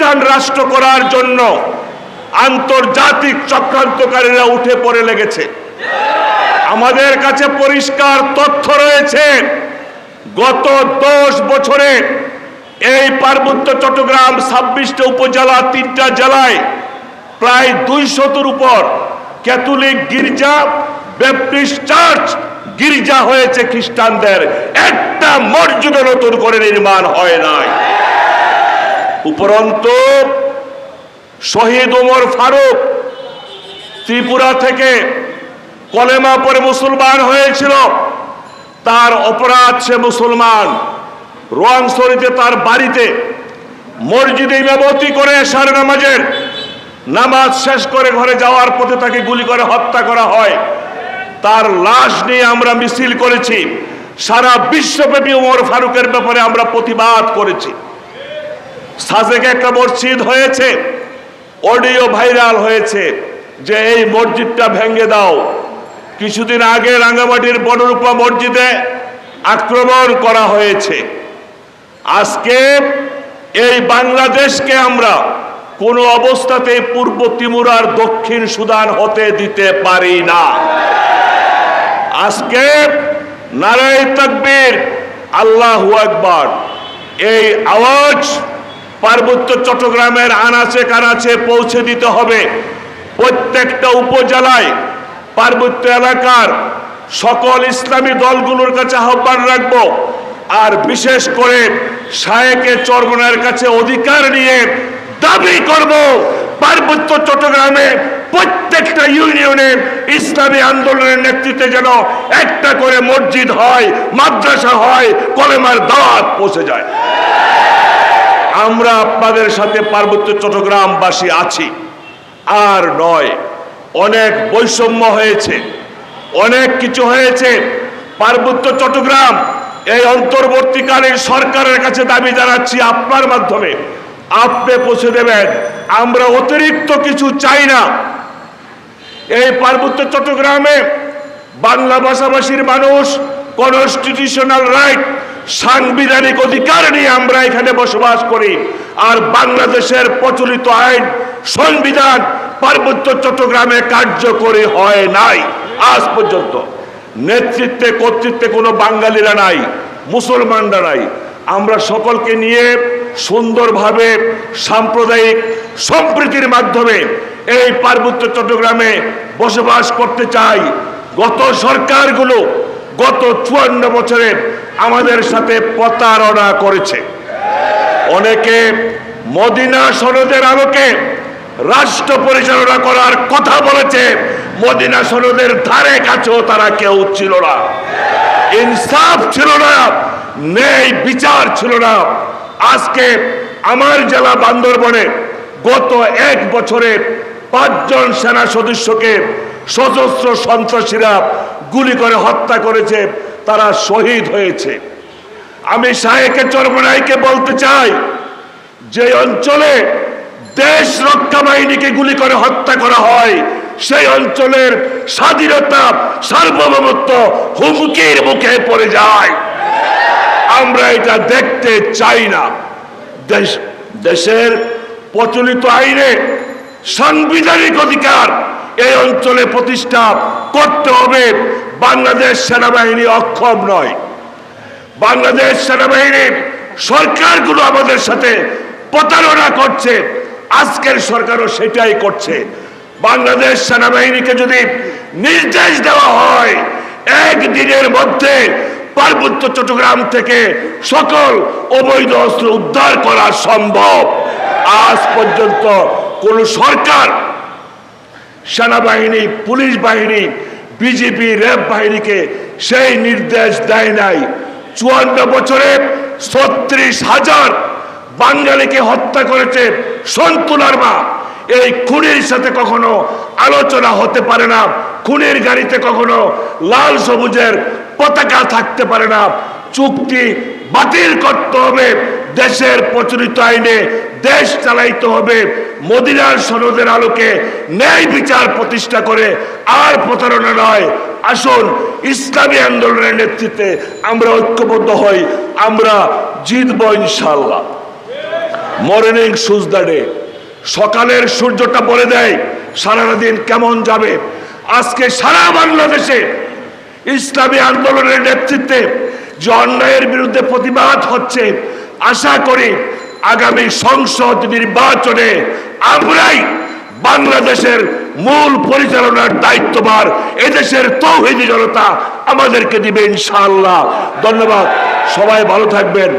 খ্রিস্টান রাষ্ট্র করার জন্য আন্তর্জাতিক চক্রান্তকারীরা উঠে পড়ে লেগেছে। আমাদের কাছে পরিষ্কার তথ্য রয়েছে। গত দশ বছরে এই পার্বত্য চট্টগ্রাম ছাব্বিশটা উপজেলা, তিনটা জেলায় প্রায় দুইশতর উপর ক্যাথলিক গির্জা, ব্যাপটিস্ট চার্চ গির্জা হয়েছে খ্রিস্টানদের। একটা মসজিদও নতুন করে নির্মাণ হয় নাই। উপরন্তু শহীদ ওমর ফারুক ত্রিপুরা থেকে কলেমা পরে মুসলমান হয়েছিল। তার অপরাধ সে মুসলমান রোয়াংসরিতে তার বাড়িতে মসজিদে ইমামতি করে এশার নামাজের নামাজ শেষ করে ঘরে যাওয়ার পথে তাকে গুলি করে হত্যা করা হয়। তার লাশ নিয়ে আমরা মিছিল করেছি। সারা বিশ্বব্যাপী ওমর ফারুকের ব্যাপারে আমরা প্রতিবাদ করেছি। সাজেকে একটা মসজিদ হয়েছে, অডিও ভাইরাল হয়েছে, যে এই মসজিদটা ভেঙে দাও। কিছুদিন আগে রাঙ্গামাটির বনরূপা মসজিদে আক্রমণ করা হয়েছে। আজকে এই বাংলাদেশকে আমরা কোনো অবস্থাতে পূর্ব তিমুরার দক্ষিণ সুদান হতে দিতে পারি না। আজকে নারায় তকবীর, আল্লাহু আকবার, এই আওয়াজ পার্বত্য চট্টগ্রামের আনাচে কানাচে পৌঁছে দিতে হবে। প্রত্যেকটা উপজেলায়, পার্বত্য এলাকার সকল ইসলামী দলগুলোর কাছে আহ্বান রাখব আর বিশেষ করে শায়েকে চরমনের কাছে অধিকার নিয়ে দাবি করব, পার্বত্য চট্টগ্রামে প্রত্যেকটা ইউনিয়নে ইসলামী আন্দোলনের নেতৃত্বে যেন একটা করে মসজিদ হয়, মাদ্রাসা হয়, কলেমার দাওয়াত পৌঁছে যায়। আমরা আপনাদের সাথে পার্বত্য চট্টগ্রামবাসী আছি। আর নয়, অনেক বৈষম্য হয়েছে, অনেক কিছু হয়েছে। পার্বত্য চট্টগ্রাম এই অন্তর্বর্তীকালীন সরকারের কাছে দাবি জানাচ্ছি আপনার মাধ্যমে। আপনি পৌঁছে দেবেন। আমরা অতিরিক্ত কিছু চাই না। এই পার্বত্য চট্টগ্রামে বাংলা ভাষাভাষীর মানুষ কনস্টিটিউশনাল রাইট সাংবিধানিক অধিকার নিয়ে আমরা এখানে বসবাস করি। আর বাংলাদেশের প্রচলিত আইন, সংবিধান পার্বত্য চট্টগ্রামে কার্যকরী হয় নাই আজ পর্যন্ত। নেতৃত্বে, কর্তৃত্বে কোনো বাঙালিরা নাই, মুসলমানরা নাই। আমরা সকলকে নিয়ে সুন্দরভাবে সাম্প্রদায়িক সম্প্রীতির মাধ্যমে এই পার্বত্য চট্টগ্রামে বসবাস করতে চাই। গত সরকারগুলো গত চুয়ান্ন বছরে আমাদের সাথে প্রতারণা করেছে। অনেকে মদিনা সনদের আলোকে রাষ্ট্র পরিচালনা করার কথা বলেছে, মদিনা সনদের ধারে কাছেও তারা কেউ ছিল না। ইনসাফ ছিল না নেই বিচার ছিল না। আজকে আমার জেলা বান্দরবনে গত এক বছরে পাঁচজন সেনা সদস্যকে সশস্ত্র সন্ত্রাসীরা গুলি করে হত্যা করেছে, তারা শহীদ হয়েছে। আমি শাহেকে, চরমনাইকে বলতে চাই, যে অঞ্চলে দেশ রক্ষা বাহিনীকে গুলি করে হত্যা করা হয়, সেই অঞ্চলের স্বাধীনতা, সার্বভৌমত্ব হুমকির মুখে পড়ে যায়। আমরা এটা দেখতে চাই না। দেশ, দেশের প্রচলিত আইনে সাংবিধানিক অধিকার এই অঞ্চলে প্রতিষ্ঠা করতে হবে। বাংলাদেশ সেনাবাহিনী অক্ষম নয়। বাংলাদেশ সেনাবাহিনীর সরকারগুলো আমাদের সাথে প্রতারণা করছে। আজকের সরকারও সেটাই করছে। বাংলাদেশ সেনাবাহিনীকে যদি নির্দেশ দেওয়া হয়, একদিনের মধ্যে পার্বত্য চট্টগ্রাম থেকে সকল অবৈধ অস্ত্র উদ্ধার করা সম্ভব। আজ পর্যন্ত কোন সরকার সেনাবাহিনী, পুলিশ বাহিনী বিজেপি র্যাব বাহিনীকে সেই নির্দেশ দেয় নাই। চুয়ান্ন বছরে ছত্রিশ হাজার বাঙালিকে হত্যা করেছে সন্তুলার মা এই খুনির সাথে কখনো আলোচনা হতে পারে না, খুনের গাড়িতে কখনো লাল সবুজের পতাকা থাকতে পারে না। চুক্তি বাতিল করতে হবে। দেশের প্রচলিত আইনে দেশ চালাইতে হবে। মদিনার সনদের আলোকে ন্যায় বিচার প্রতিষ্ঠা করে, আর প্রতারণা নয়। আসুন, ইসলামী আন্দোলনের নেতৃত্বে আমরা ঐক্যবদ্ধ হই। আমরা জিতব ইনশাল্লাহ মর্নিং সুজ দ্য ডে। সকালের সূর্যটা বলে দেয় সারাটা দিন কেমন যাবে? আজকে সারা বাংলাদেশে ইসলামী আন্দোলনের নেতৃত্বে যে অন্যায়ের বিরুদ্ধে প্রতিবাদ হচ্ছে আশা করি আগামী সংসদ নির্বাচনে আমরাই বাংলাদেশের মূল পরিচালনার দায়িত্বভার এদেশের তৌহিদি জনতা আমাদেরকে দিবে ইনশাআল্লাহ। ধন্যবাদ। সবাই ভালো থাকবেন।